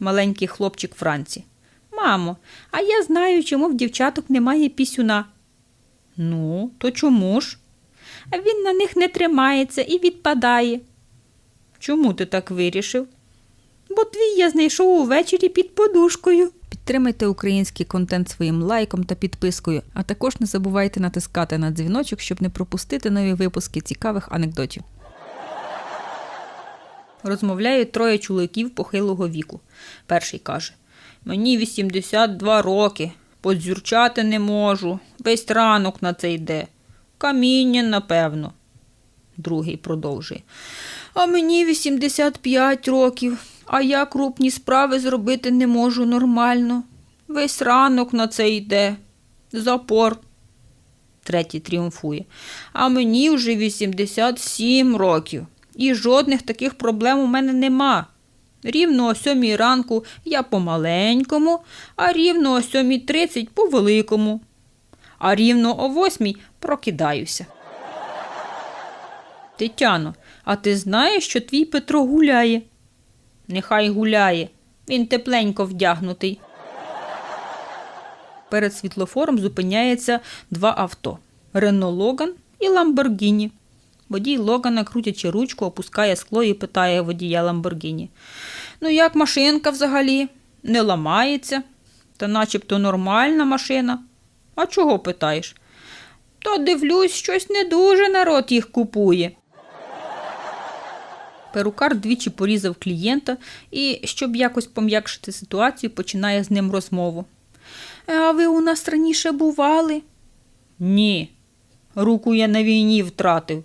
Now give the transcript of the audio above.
маленький хлопчик Франці. Мамо, а я знаю, чому в дівчаток немає пісюна. Ну, то чому ж? А він на них не тримається і відпадає. Чому ти так вирішив? Бо твій я знайшов увечері під подушкою. Підтримайте український контент своїм лайком та підпискою, а також не забувайте натискати на дзвіночок, щоб не пропустити нові випуски цікавих анекдотів. Розмовляють троє чоловіків похилого віку. Перший каже: Мені 82 роки, подзюрчати не можу, весь ранок на це йде. Каміння, напевно. Другий продовжує. А мені 85 років, а я крупні справи зробити не можу нормально. Весь ранок на це йде. Запор. Третій тріумфує. А мені вже 87 років. І жодних таких проблем у мене нема. Рівно о сьомій ранку я по-маленькому, а рівно о сьомій тридцять по-великому. А рівно о восьмій прокидаюся. Тетяно, а ти знаєш, що твій Петро гуляє? Нехай гуляє. Він тепленько вдягнутий. Перед світлофором зупиняється два авто: Рено Логан і Ламборгіні. Водій Логана, крутячи ручку, опускає скло і питає водія Ламборгіні. Ну, як машинка взагалі? Не ламається? Та начебто нормальна машина. А чого питаєш? Та дивлюсь, щось не дуже народ їх купує. Перукар двічі порізав клієнта і, щоб якось пом'якшити ситуацію, починає з ним розмову. «Е, А ви у нас раніше бували? Ні. Руку я на війні втратив.